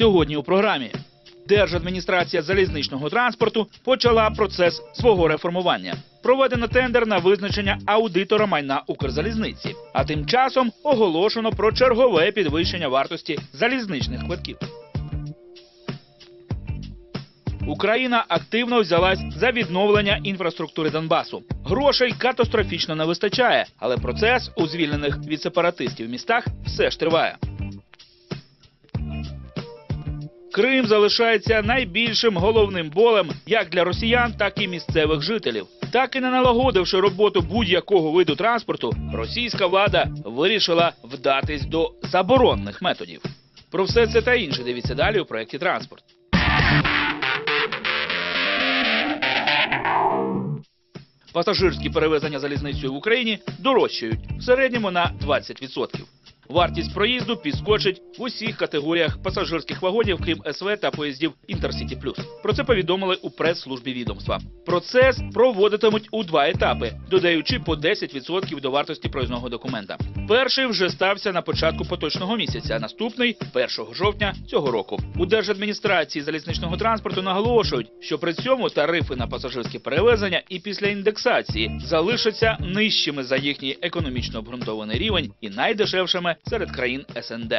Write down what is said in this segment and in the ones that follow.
Сьогодні у програмі Держадміністрація залізничного транспорту почала процес свого реформування. Проведено тендер на визначення аудитора майна Укрзалізниці. А тим часом оголошено про чергове підвищення вартості залізничних квитків. Україна активно взялась за відновлення інфраструктури Донбасу. Грошей катастрофічно не вистачає, але процес у звільнених від сепаратистів містах все ж триває. Крим залишається найбільшим головним болем як для росіян, так і місцевих жителів. Так і не налагодивши роботу будь-якого виду транспорту, російська влада вирішила вдатись до заборонних методів. Про все це та інше дивіться далі у проєкті Транспорт. Пасажирські перевезення залізницею в Україні дорожчають в середньому на 20%. Вартість проїзду підскочить в усіх категоріях пасажирських вагонів, крім СВ та поїздів Інтерсіті Плюс. Про це повідомили у прес-службі відомства. Процес проводитимуть у два етапи, додаючи по 10% до вартості проїзного документа. Перший вже стався на початку поточного місяця, а наступний 1 жовтня цього року. У Держадміністрації залізничного транспорту наголошують, що при цьому тарифи на пасажирські перевезення і після індексації залишаться нижчими за їхній економічно обґрунтований рівень і найдешевшими серед країн СНД.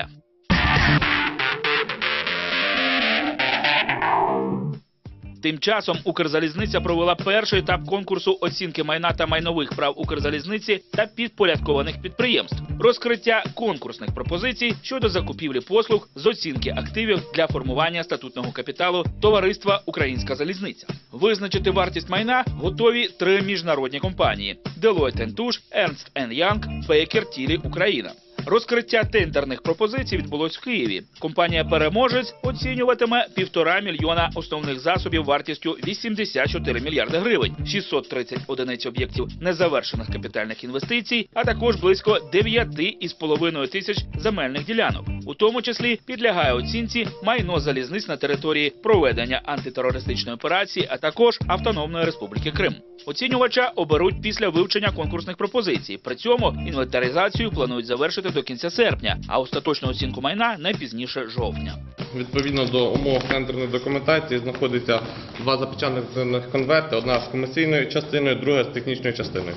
Тим часом Укрзалізниця провела перший етап конкурсу оцінки майна та майнових прав Укрзалізниці та підпорядкованих підприємств, розкриття конкурсних пропозицій щодо закупівлі послуг з оцінки активів для формування статутного капіталу товариства Українська залізниця. Визначити вартість майна готові три міжнародні компанії: Deloitte Touche, Ernst Young, Baker Tilly Україна. Розкриття тендерних пропозицій відбулось в Києві. Компанія переможець оцінюватиме півтора мільйона основних засобів вартістю 84 мільярди гривень, 630 одиниць об'єктів незавершених капітальних інвестицій, а також близько 9,5 тисяч земельних ділянок. У тому числі підлягає оцінці майно залізниць на території проведення антитерористичної операції, а також Автономної Республіки Крим. Оцінювача оберуть після вивчення конкурсних пропозицій. При цьому інвентаризацію планують завершити до кінця серпня, а остаточну оцінку майна не пізніше жовтня. Відповідно до умов тендерної документації знаходиться два запечатаних конверти, одна з комерційною частиною, друга з технічною частиною.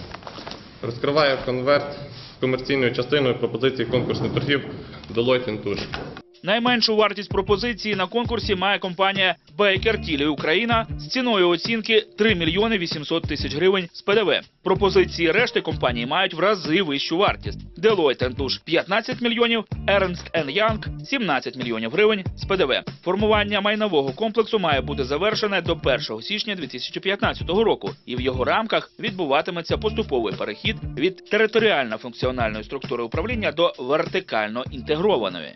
Розкриваю конверт з комерційною частиною пропозиції конкурсних торгів Deloitte Touche. Найменшу вартість пропозиції на конкурсі має компанія Baker Tilly Україна з ціною оцінки 3 мільйони 800 тисяч гривень з ПДВ. Пропозиції решти компаній мають в рази вищу вартість. Deloitte Touche – 15 мільйонів, Ernst Young – 17 мільйонів гривень з ПДВ. Формування майнового комплексу має бути завершене до 1 січня 2015 року, і в його рамках відбуватиметься поступовий перехід від територіально-функціональної структури управління до вертикально інтегрованої.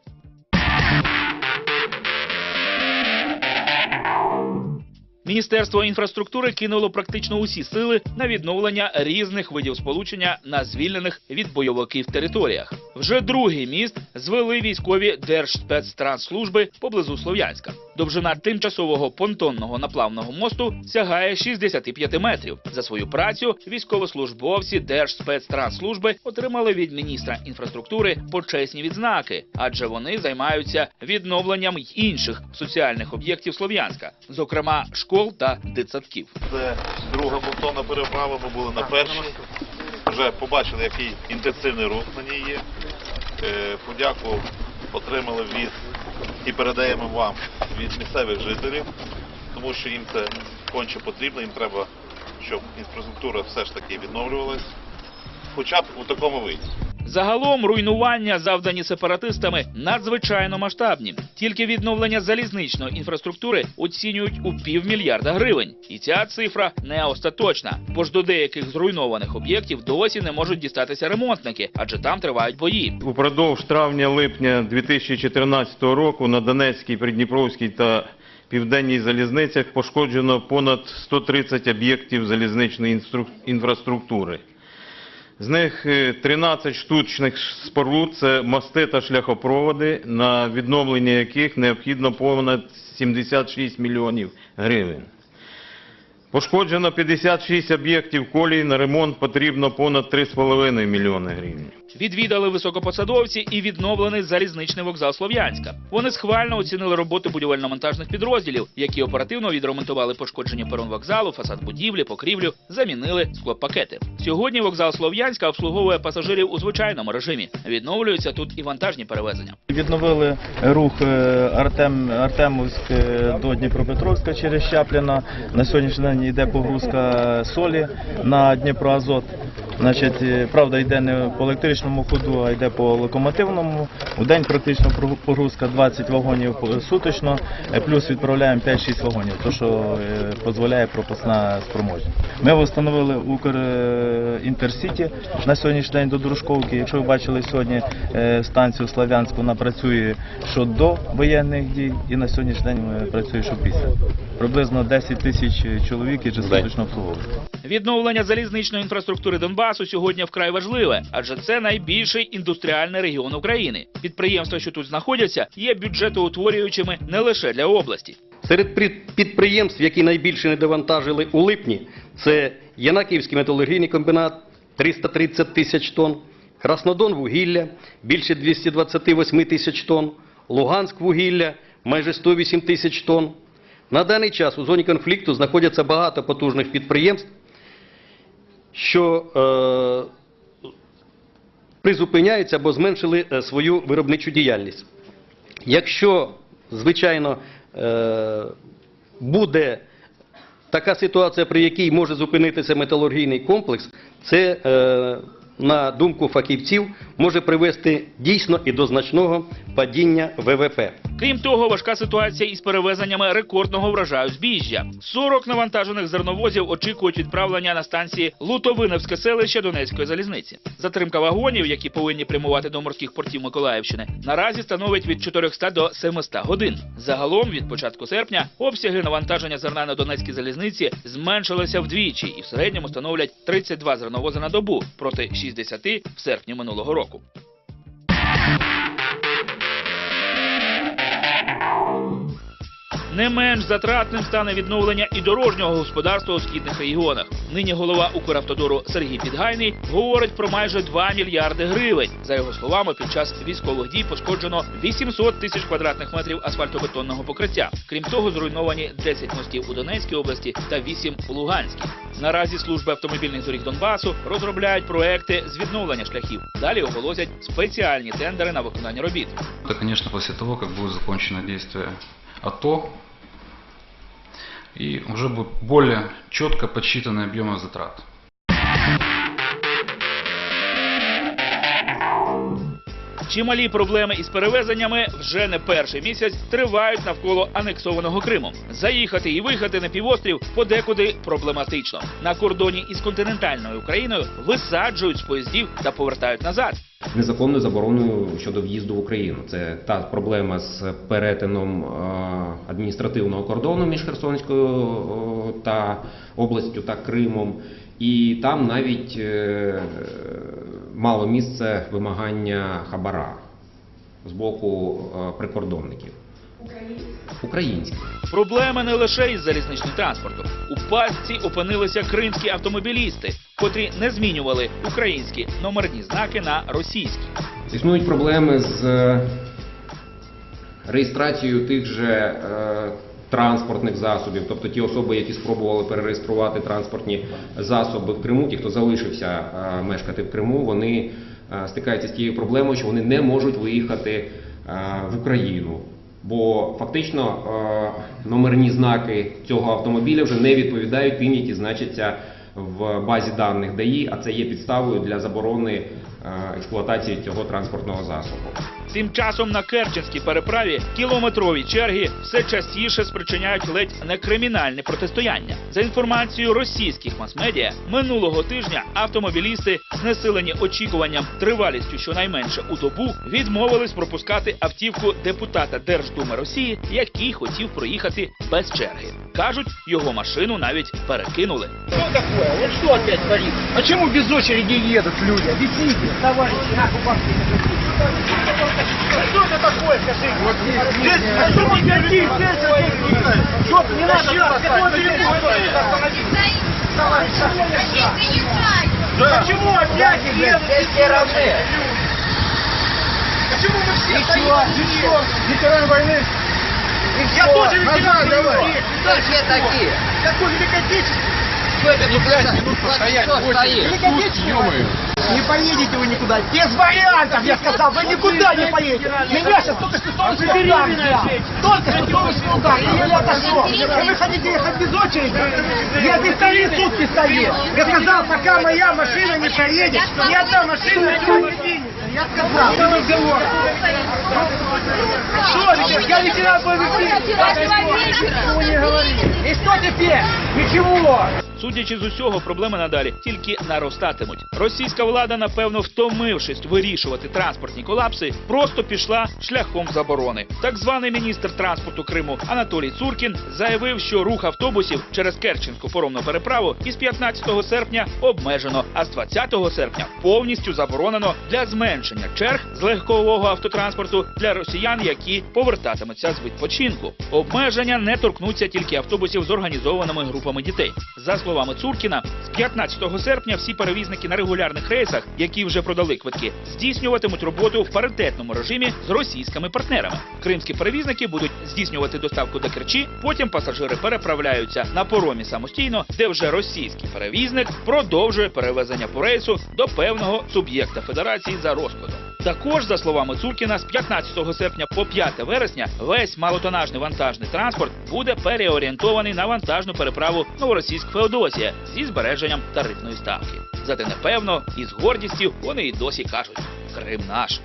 Міністерство інфраструктури кинуло практично усі сили на відновлення різних видів сполучення на звільнених від бойовиків територіях. Вже другий міст звели військові Держспецтрансслужби поблизу Слов'янська. Довжина тимчасового понтонного наплавного мосту сягає 65 метрів. За свою працю військовослужбовці Держспецтрансслужби отримали від міністра інфраструктури почесні відзнаки, адже вони займаються відновленням й інших соціальних об'єктів Слов'янська, зокрема школ та дитсадків. Це друга монтонна переправа, ми були на першій. Вже побачили, який інтенсивний рух на ній є. Е, Подяку отримали від і передаємо вам від місцевих жителів, тому що їм це конче потрібно, їм треба, щоб інфраструктура все ж таки відновлювалась, хоча б у такому виді. Загалом руйнування, завдані сепаратистами, надзвичайно масштабні. Тільки відновлення залізничної інфраструктури оцінюють у півмільярда гривень. І ця цифра не остаточна, бо ж до деяких зруйнованих об'єктів досі не можуть дістатися ремонтники, адже там тривають бої. Упродовж травня-липня 2014 року на Донецькій, Придніпровській та Південній залізницях пошкоджено понад 130 об'єктів залізничної інфраструктури. З них е, 13 штучних споруд – це мости та шляхопроводи, на відновлення яких необхідно понад 76 мільйонів гривень. Пошкоджено 56 об'єктів колій, на ремонт потрібно понад 3,5 мільйони гривень. Відвідали високопосадовці і відновлений залізничний вокзал Слов'янська. Вони схвально оцінили роботу будівельно-монтажних підрозділів, які оперативно відремонтували пошкоджені перон вокзалу, фасад будівлі, покрівлю, замінили склопакети. Сьогодні вокзал Слов'янська обслуговує пасажирів у звичайному режимі. Відновлюються тут і вантажні перевезення. Відновили рух е, Артем, Артемовськ е, до Дніпропетровська через Щапліна. На сьогоднішній день йде погрузка солі на Дніпроазот. Значить, е, правда, йде не по електричному ходу, а йде по локомотивному. У день практично погрузка 20 вагонів по- суточно, е, плюс відправляємо 5-6 вагонів, то що е, дозволяє пропускна спроможність. Ми встановили Укр е, Інтерсіті на сьогоднішній день до Дружковки. Якщо ви бачили сьогодні е, станцію Славянську, вона працює що до воєнних дій, і на сьогоднішній день е, працює що після. Приблизно 10 тисяч чоловік ежесуточно обслуговують. Відновлення залізничної інфраструктури Донбасу сьогодні вкрай важливе, адже це найбільший індустріальний регіон України. Підприємства, що тут знаходяться, є бюджетоутворюючими не лише для області. Серед підприємств, які найбільше недовантажили у липні, це Янаківський металургійний комбінат 330 тисяч тонн, Краснодон вугілля більше 228 тисяч тонн, Луганськ вугілля майже 108 тисяч тонн. На даний час у зоні конфлікту знаходяться багато потужних підприємств, що е, призупиняються або зменшили е, свою виробничу діяльність. Якщо, звичайно, е, буде така ситуація, при якій може зупинитися металургійний комплекс, це, е, на думку фахівців, може привести дійсно і до значного падіння ВВП. Крім того, важка ситуація із перевезеннями рекордного врожаю збіжжя. 40 навантажених зерновозів очікують відправлення на станції Лутовиневське селище Донецької залізниці. Затримка вагонів, які повинні прямувати до морських портів Миколаївщини, наразі становить від 400 до 700 годин. Загалом від початку серпня обсяги навантаження зерна на Донецькій залізниці зменшилися вдвічі і в середньому становлять 32 зерновози на добу проти 60 в серпні минулого року. Не менш затратним стане відновлення і дорожнього господарства у східних регіонах. Нині голова Укравтодору Сергій Підгайний говорить про майже 2 мільярди гривень. За його словами, під час військових дій пошкоджено 800 тисяч квадратних метрів асфальтобетонного покриття. Крім того, зруйновані 10 мостів у Донецькій області та 8 у Луганській. Наразі служби автомобільних доріг Донбасу розробляють проекти з відновлення шляхів. Далі оголосять спеціальні тендери на виконання робіт. Это, конечно, после того, как будет закончено действие АТО, и уже будут более четко подсчитаны объемы затрат. Чималі проблеми із перевезеннями вже не перший місяць тривають навколо анексованого Криму. Заїхати і виїхати на півострів подекуди проблематично. На кордоні із континентальною Україною висаджують з поїздів та повертають назад. незаконною забороною щодо в'їзду в Україну. Це та проблема з перетином е, адміністративного кордону між Херсонською е, та областю та Кримом. І там навіть е, мало місце вимагання хабара з боку прикордонників. Українських. Проблеми не лише із залізничним транспортом. У пастці опинилися кримські автомобілісти, котрі не змінювали українські номерні знаки на російські. Існують проблеми з е, реєстрацією тих же е, транспортних засобів, тобто ті особи, які спробували перереєструвати транспортні засоби в Криму, ті, хто залишився е, мешкати в Криму, вони е, стикаються з тією проблемою, що вони не можуть виїхати е, в Україну. Бо фактично е, номерні знаки цього автомобіля вже не відповідають тим, які значаться в базі даних ДАІ, а це є підставою для заборони експлуатації цього транспортного засобу. Тим часом на Керченській переправі кілометрові черги все частіше спричиняють ледь не кримінальне протистояння. За інформацією російських мас-медіа, минулого тижня автомобілісти, знесилені очікуванням тривалістю щонайменше у добу, відмовились пропускати автівку депутата Держдуми Росії, який хотів проїхати без черги. Кажуть, його машину навіть перекинули. Что такое? Вот что опять творится? Почему без очереди едут люди? Объясните, товарищи, нахуй вам Что это такое, скажи? Вот здесь, а что вы здесь, здесь, Что, не надо было Почему поляки, блядь, все равны. Почему мы все стоим? Ветеран войны. Я тоже ветеран войны. Такие? Какой Великой Отечественной? Что это? Кто стоит? Великой Отечественной? Не поедете вы никуда. Без вариантов, я сказал. Вы никуда не поедете. Меня сейчас только что солнечный удар взял. Только что солнечный удар. И я отошел. Вы хотите ехать без очереди? Я здесь три сутки стою. Я сказал, пока моя машина не проедет, ни одна машина не двинется. Я сказал. Что? Я лейтенант. Не говори. И что теперь? Ничего. Судячи з усього, проблеми надалі тільки наростатимуть. Російська влада, напевно, втомившись вирішувати транспортні колапси, просто пішла шляхом заборони. Так званий міністр транспорту Криму Анатолій Цуркін заявив, що рух автобусів через Керченську поромну переправу із 15 серпня обмежено, а з 20 серпня повністю заборонено для зменшення черг з легкового автотранспорту для росіян, які повертатимуться з відпочинку. Обмеження не торкнуться тільки автобусів з організованими групами дітей. За словами Цуркіна, з 15 серпня всі перевізники на регулярних рейсах, які вже продали квитки, здійснюватимуть роботу в паритетному режимі з російськими партнерами. Кримські перевізники будуть здійснювати доставку до Керчі, потім пасажири переправляються на поромі самостійно, де вже російський перевізник продовжує перевезення по рейсу до певного суб'єкта федерації за розкладом. Також, за словами Цуркіна, з 15 серпня по 5 вересня весь малотонажний вантажний транспорт буде переорієнтований на вантажну переправу Новоросійськ Феодосія зі збереженням тарифної ставки. Зате напевно і з гордістю вони і досі кажуть Крим наш.